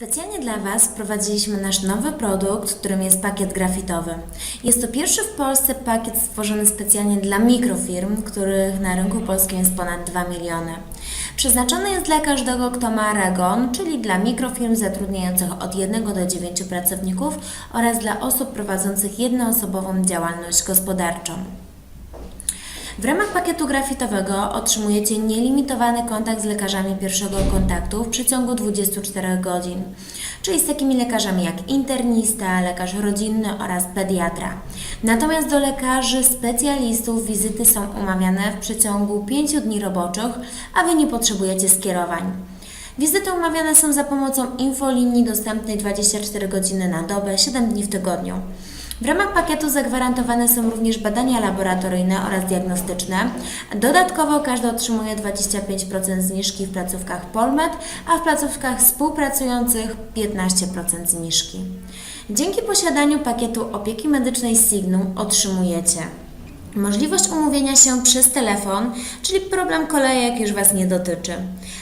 Specjalnie dla Was wprowadziliśmy nasz nowy produkt, którym jest pakiet grafitowy. Jest to pierwszy w Polsce pakiet stworzony specjalnie dla mikrofirm, których na rynku polskim jest ponad 2 miliony. Przeznaczony jest dla każdego, kto ma REGON, czyli dla mikrofirm zatrudniających od 1 do 9 pracowników oraz dla osób prowadzących jednoosobową działalność gospodarczą. W ramach pakietu grafitowego otrzymujecie nielimitowany kontakt z lekarzami pierwszego kontaktu w przeciągu 24 godzin, czyli z takimi lekarzami jak internista, lekarz rodzinny oraz pediatra. Natomiast do lekarzy specjalistów wizyty są umawiane w przeciągu 5 dni roboczych, a Wy nie potrzebujecie skierowań. Wizyty umawiane są za pomocą infolinii dostępnej 24 godziny na dobę, 7 dni w tygodniu. W ramach pakietu zagwarantowane są również badania laboratoryjne oraz diagnostyczne. Dodatkowo każdy otrzymuje 25% zniżki w placówkach Polmed, a w placówkach współpracujących 15% zniżki. Dzięki posiadaniu pakietu opieki medycznej Signum otrzymujecie Możliwość umówienia się przez telefon, czyli problem kolejek już Was nie dotyczy.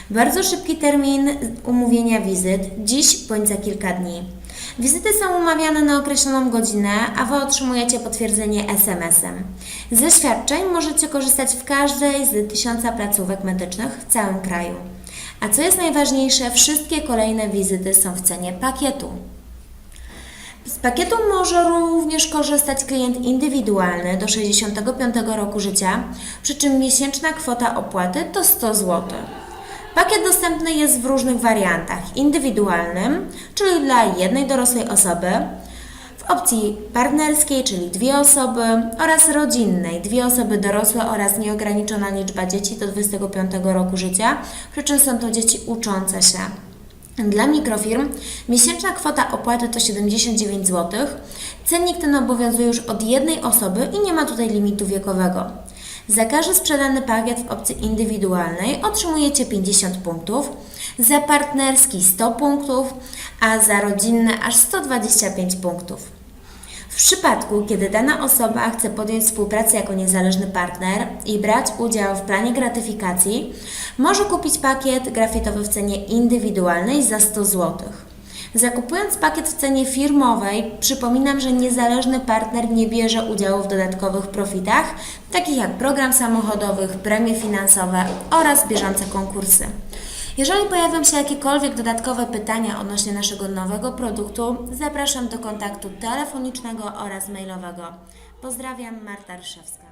Bardzo szybki termin umówienia wizyt, dziś bądź za kilka dni. Wizyty są umawiane na określoną godzinę, a Wy otrzymujecie potwierdzenie SMS-em. Ze świadczeń możecie korzystać w każdej z tysiąca placówek medycznych w całym kraju. A co jest najważniejsze, wszystkie kolejne wizyty są w cenie pakietu. Z pakietu może również korzystać klient indywidualny do 65 roku życia, przy czym miesięczna kwota opłaty to 100 zł. Pakiet dostępny jest w różnych wariantach: indywidualnym, czyli dla jednej dorosłej osoby, w opcji partnerskiej, czyli dwie osoby, oraz rodzinnej, dwie osoby dorosłe oraz nieograniczona liczba dzieci do 25 roku życia, przy czym są to dzieci uczące się. Dla mikrofirm miesięczna kwota opłaty to 79 zł. Cennik ten obowiązuje już od jednej osoby i nie ma tutaj limitu wiekowego. Za każdy sprzedany pakiet w opcji indywidualnej otrzymujecie 50 punktów, za partnerski 100 punktów, a za rodzinny aż 125 punktów. W przypadku, kiedy dana osoba chce podjąć współpracę jako niezależny partner i brać udział w planie gratyfikacji, może kupić pakiet grafitowy w cenie indywidualnej za 100 zł. Zakupując pakiet w cenie firmowej, przypominam, że niezależny partner nie bierze udziału w dodatkowych profitach, takich jak program samochodowych, premie finansowe oraz bieżące konkursy. Jeżeli pojawią się jakiekolwiek dodatkowe pytania odnośnie naszego nowego produktu, zapraszam do kontaktu telefonicznego oraz mailowego. Pozdrawiam, Marta Ryszewska.